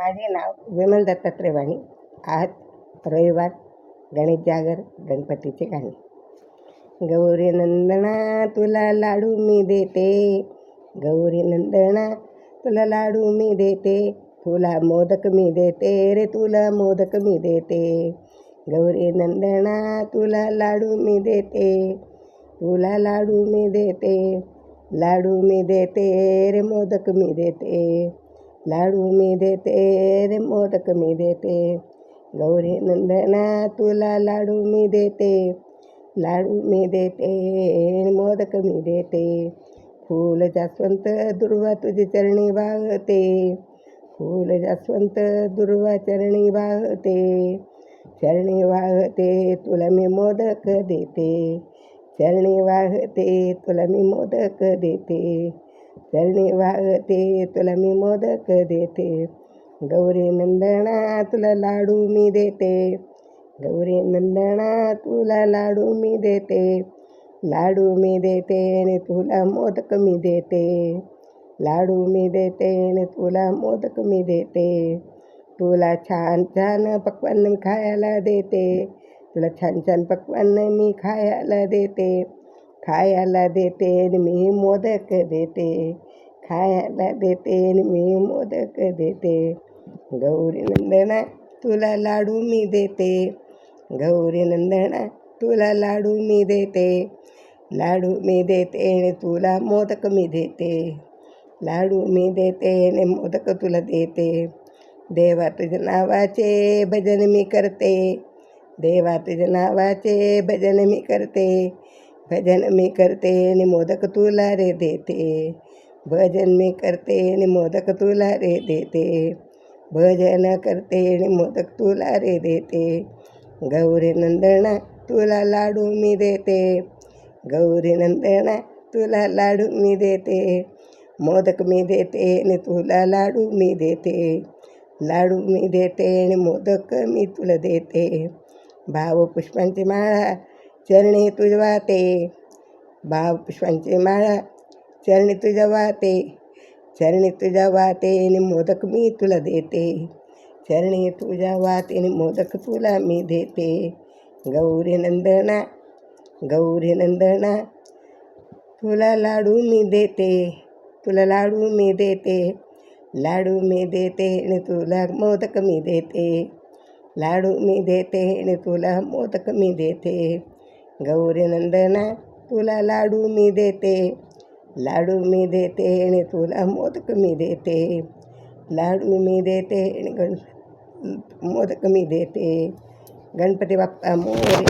माझे नाव विमल दत्तात्रय वाणी आज रविवार गणेश जागर गणपतीचे गाणे. गौरी नंदना तुला लाडू मी देते. गौरी नंदना तुला लाडू मी देते. तुला मोदक मी देते रे तुला मोदक मी देते. गौरी नंदना तुला लाडू मी देते. तुला लाडू मी देते. लाडू मी देते रे मोदक मी देते. लाडू मी देते रे मोदक मी देते. गौरी नंदना तुला लाडू मी देते. लाडू मी देते मोदक मी देते. फूल जास्वंत दुर्वा तुझी चरणी वाहते. फूल जास्वंत दुर्वा चरणी वाहते. चरणी वाहते तुला मी मोदक देते. चरणी वाहते तुला मी मोदक देते. चरणी वाहते तुला मी मोदक देते गौरी नंदना तुला लाडू मी देते गौरी नंदना तुला लाडू मी देते लाडू मी देते आणि तुला मोदक मी देते लाडू मी देते आणि तुला मोदक मी देते तुला छान छान पक्वान खायला देते तुला छान छान पक्वान मी खायला देते खायला देते आणि मी मोदक देते. खायला देते आणि मी मोदक देते. गौरी नंदना तुला लाडू मी देते. गौरी नंदना तुला लाडू मी देते. लाडू मी देते आणि तुला मोदक मी देते. लाडू मी देते आणि मोदक तुला देते. देवा तुझ्या नावाचे भजन मी करते. देवा तुझ्या नावाचे भजन मी करते. भजन मी करते आणि मोदक तुला रे देते। भजन मी करते आणि मोदक तुला रे देते। भजन करते आणि मोदक तुला रे देते। गौरी नंदना तुला लाडू मी देते। गौरी नंदना तुला लाडू मी देते। मोदक मी देते आणि तुला लाडू मी देते। लाडू मी देते आणि मोदक मी तुला देते। भाव पुष्पांची माळा चरणी तुजवा ते भाव पुष्पांची माळा चरणी तुझ्या वाते चरणी तुझ्या वाते आणि मोदक मी तुला देते. चरणी तुझ्या वाते आणि मोदक तुला मी देते. गौरी नंदना गौरी नंदना तुला लाडू मी देते. तुला लाडू मी देते. लाडू मी देते आणि तुला मोदक मी देते. लाडू मी देते आणि तुला मोदक मी देते. गौरीनंदना तुला लाडू मी देते. लाडू मी देते आणि तुला मोदक मी देते. लाडू मी देते आणि गण मोदक मी देते. गणपती बाप्पा मोर्या